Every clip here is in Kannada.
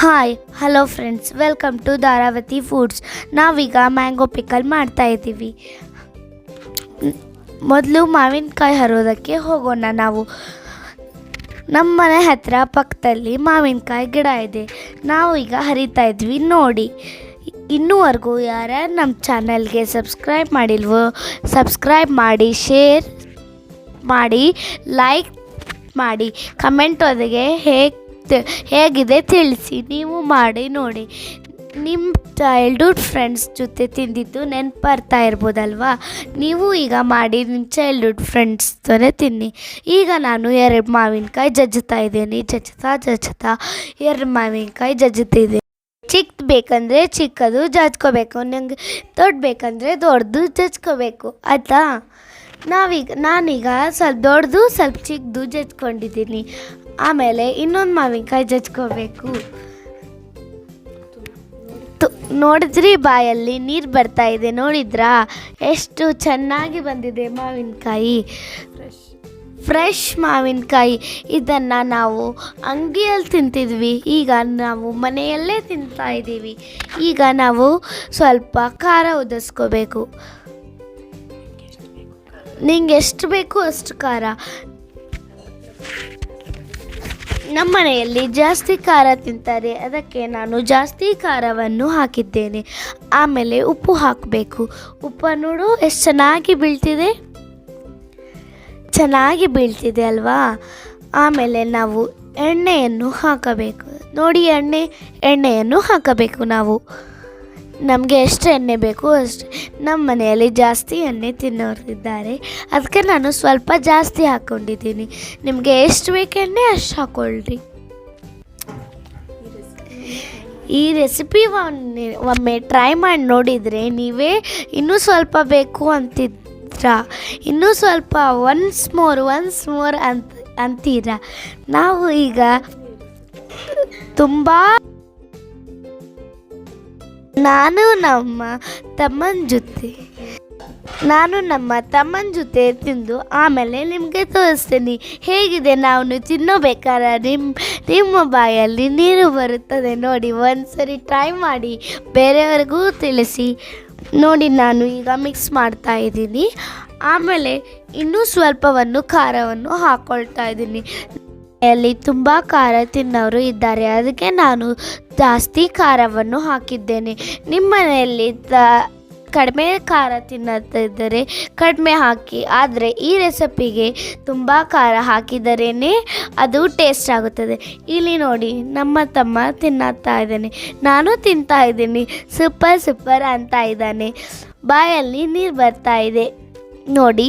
Hi hello friends welcome to Dharavati foods ನಾವೀಗ ಮ್ಯಾಂಗೋ ಪಿಕಲ್ ಮಾಡ್ತಾ ಇದ್ದೀವಿ. ಮೊದಲು ಮಾವಿನಕಾಯಿ ಹರೋದಕ್ಕೆ ಹೋಗೋಣ ನಾವು. ನಮ್ಮ ಮನೆ ಹತ್ತಿರ ಪಕ್ಕದಲ್ಲಿ ಮಾವಿನಕಾಯಿ ಗಿಡ ಇದೆ. ನಾವು ಈಗ ಹರಿತಾ ಇದ್ವಿ, ನೋಡಿ. ಇನ್ನೂವರೆಗೂ ಯಾರ್ಯಾರು ನಮ್ಮ ಚಾನಲ್ಗೆ ಸಬ್ಸ್ಕ್ರೈಬ್ ಮಾಡಿಲ್ವೋ ಸಬ್ಸ್ಕ್ರೈಬ್ ಮಾಡಿ ಶೇರ್ ಮಾಡಿ ಲೈಕ್ ಮಾಡಿ ಕಮೆಂಟ್ ಒದಗೆ ಹೇಗೆ ಹೇಗಿದೆ ತಿಳಿಸಿ ನೀವು ಮಾಡಿ ನೋಡಿ. ನಿಮ್ಮ ಚೈಲ್ಡ್ಹುಡ್ ಫ್ರೆಂಡ್ಸ್ ಜೊತೆ ತಿಂದಿದ್ದು ನೆನ್ಪು ಬರ್ತಾ ಇರ್ಬೋದಲ್ವಾ? ನೀವು ಈಗ ಮಾಡಿ ನಿಮ್ಮ ಚೈಲ್ಡ್ಹುಡ್ ಫ್ರೆಂಡ್ಸ್ ಜೊತೆ ತಿನ್ನಿ. ಈಗ ನಾನು ಎರಡು ಮಾವಿನಕಾಯಿ ಜಜ್ಜುತ್ತಾ ಇದ್ದೀನಿ. ಜಜ್ಜುತ್ತಾ ಜಜ್ಜುತ್ತಾ ಎರಡು ಮಾವಿನಕಾಯಿ ಜಜ್ಜುತ್ತಿದ್ದೀನಿ ಚಿಕ್ಕದು ಬೇಕಂದರೆ ಚಿಕ್ಕದು ಜಜ್ಕೋಬೇಕು, ನಂಗೆ ದೊಡ್ಡ ಬೇಕಂದರೆ ದೊಡ್ಡದು ಜಜ್ಕೋಬೇಕು, ಆಯಿತಾ? ನಾವೀಗ, ನಾನೀಗ ಸ್ವಲ್ಪ ದೊಡ್ಡದು ಸ್ವಲ್ಪ ಚಿಕ್ಕದು ಜಜ್ಕೊಂಡಿದ್ದೀನಿ. ಆಮೇಲೆ ಇನ್ನೊಂದು ಮಾವಿನಕಾಯಿ ಜಜ್ಕೋಬೇಕು. ನೋಡಿದ್ರಿ ಬಾಯಲ್ಲಿ ನೀರು ಬರ್ತಾ ಇದೆ, ನೋಡಿದ್ರಾ? ಎಷ್ಟು ಚೆನ್ನಾಗಿ ಬಂದಿದೆ ಮಾವಿನಕಾಯಿ. ಫ್ರೆಶ್ ಮಾವಿನಕಾಯಿ. ಇದನ್ನು ನಾವು ಅಂಗಿಯಲ್ಲಿ ತಿಂತಿದ್ವಿ, ಈಗ ನಾವು ಮನೆಯಲ್ಲೇ ತಿಂತಾ ಇದ್ದೀವಿ. ಈಗ ನಾವು ಸ್ವಲ್ಪ ಖಾರ ಉದಿಸ್ಕೋಬೇಕು ನಿಂಗೆ ಎಷ್ಟು ಬೇಕು ಅಷ್ಟು ಖಾರ. ನಮ್ಮ ಮನೆಯಲ್ಲಿ ಜಾಸ್ತಿ ಖಾರ ತಿಂತಾರೆ. ಅದಕ್ಕೆ ನಾನು ಜಾಸ್ತಿ ಖಾರವನ್ನು ಹಾಕಿದ್ದೇನೆ. ಆಮೇಲೆ ಉಪ್ಪು ಹಾಕಬೇಕು. ಉಪ್ಪು ನೋಡು, ಎಷ್ಟು ಚೆನ್ನಾಗಿ ಬೀಳ್ತಿದೆ. ಚೆನ್ನಾಗಿ ಬೀಳ್ತಿದೆ ಅಲ್ವಾ? ಆಮೇಲೆ ನಾವು ಎಣ್ಣೆಯನ್ನು ಹಾಕಬೇಕು. ನೋಡಿ ಎಣ್ಣೆ, ಎಣ್ಣೆಯನ್ನು ಹಾಕಬೇಕು ನಾವು. ನಮಗೆ ಎಷ್ಟು ಎಣ್ಣೆ ಬೇಕು ಅಷ್ಟು. ನಮ್ಮ ಮನೆಯಲ್ಲಿ ಜಾಸ್ತಿ ಎಣ್ಣೆ ತಿನ್ನೋರಿದ್ದಾರೆ ಅದಕ್ಕೆ ನಾನು ಸ್ವಲ್ಪ ಜಾಸ್ತಿ ಹಾಕ್ಕೊಂಡಿದ್ದೀನಿ ನಿಮಗೆ ಎಷ್ಟು ಬೇಕು ಎಣ್ಣೆ ಅಷ್ಟು ಹಾಕ್ಕೊಳ್ಳ್ರಿ ಈ ರೆಸಿಪಿ ಒಮ್ಮೆ ಒಮ್ಮೆ ಟ್ರೈ ಮಾಡಿ ನೋಡಿದರೆ ನೀವೇ ಇನ್ನೂ ಸ್ವಲ್ಪ ಬೇಕು ಅಂತಿದ್ರ? ಇನ್ನೂ ಸ್ವಲ್ಪ ಒನ್ಸ್ ಮೋರ್ ಒನ್ಸ್ ಮೋರ್ ಅಂತ, ಅಂತೀರ? ನಾವು ಈಗ ತುಂಬ ನಾನು ನಮ್ಮ ತಮ್ಮನ ಜೊತೆ. ನಾನು ನಮ್ಮ ತಮ್ಮನ ಜೊತೆ ತಿಂದು ಆಮೇಲೆ ನಿಮಗೆ ತೋರಿಸ್ತೀನಿ. ಹೇಗಿದೆ? ನಾವು ತಿನ್ನಬೇಕಾದ್ರೆ ನಿಮ್ಮ ನಿಮ್ಮ ಬಾಯಲ್ಲಿ ನೀರು ಬರುತ್ತದೆ. ನೋಡಿ, ಒಂದ್ಸರಿ ಟ್ರೈ ಮಾಡಿ ಬೇರೆಯವ್ರಿಗೂ ತಿಳಿಸಿ. ನೋಡಿ, ನಾನು ಈಗ ಮಿಕ್ಸ್ ಮಾಡ್ತಾ ಇದ್ದೀನಿ. ಆಮೇಲೆ ಇನ್ನೂ ಸ್ವಲ್ಪವನ್ನು ಖಾರವನ್ನು ಹಾಕ್ಕೊಳ್ತಾ ಇದ್ದೀನಿ. ಅಲ್ಲಿ ತುಂಬ ಖಾರ ತಿನ್ನೋರು ಇದ್ದಾರೆ. ಅದಕ್ಕೆ ನಾನು ಜಾಸ್ತಿ ಖಾರವನ್ನು ಹಾಕಿದ್ದೇನೆ. ನಿಮ್ಮ ಮನೆಯಲ್ಲಿ ಕಡಿಮೆ ಖಾರ ತಿನ್ನತ್ತಿದ್ದರೆ ಕಡಿಮೆ ಹಾಕಿ, ಆದರೆ ಈ ರೆಸಿಪಿಗೆ ತುಂಬ ಖಾರ ಹಾಕಿದರೇ ಅದು ಟೇಸ್ಟ್ ಆಗುತ್ತದೆ. ಇಲ್ಲಿ ನೋಡಿ, ನಮ್ಮ ತಮ್ಮ ತಿನ್ನತ್ತಾ ಇದ್ದಾನೆ. ನಾನು ತಿಂತಾ ಇದ್ದೀನಿ. ಸೂಪರ್ ಸೂಪರ್ ಅಂತ ಇದ್ದಾನೆ. ಬಾಯಲ್ಲಿ ನೀರು ಬರ್ತಾ ಇದೆ. ನೋಡಿ.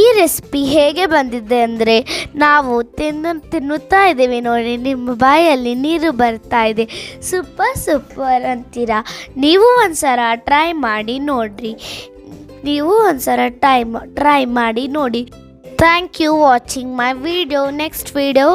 ಈ ರೆಸಿಪಿ ಹೇಗೆ ಬಂದಿದೆ ಅಂದರೆ ನಾವು ತಿನ್ನು, ತಿನ್ನುತ್ತಾ ಇದ್ದೇವೆ ನೋಡಿ, ನಿಮ್ಮ ಬಾಯಲ್ಲಿ ನೀರು ಬರ್ತಾ ಇದೆ. ಸೂಪರ್ ಸೂಪರ್ ಅಂತೀರಾ? ನೀವು ಒಂದ್ಸಲ ಟ್ರೈ ಮಾಡಿ ನೋಡಿರಿ. ನೀವು ಒಂದ್ಸಲ ಟ್ರೈ ಟ್ರೈ ಮಾಡಿ ನೋಡಿ. Thank you watching my video next video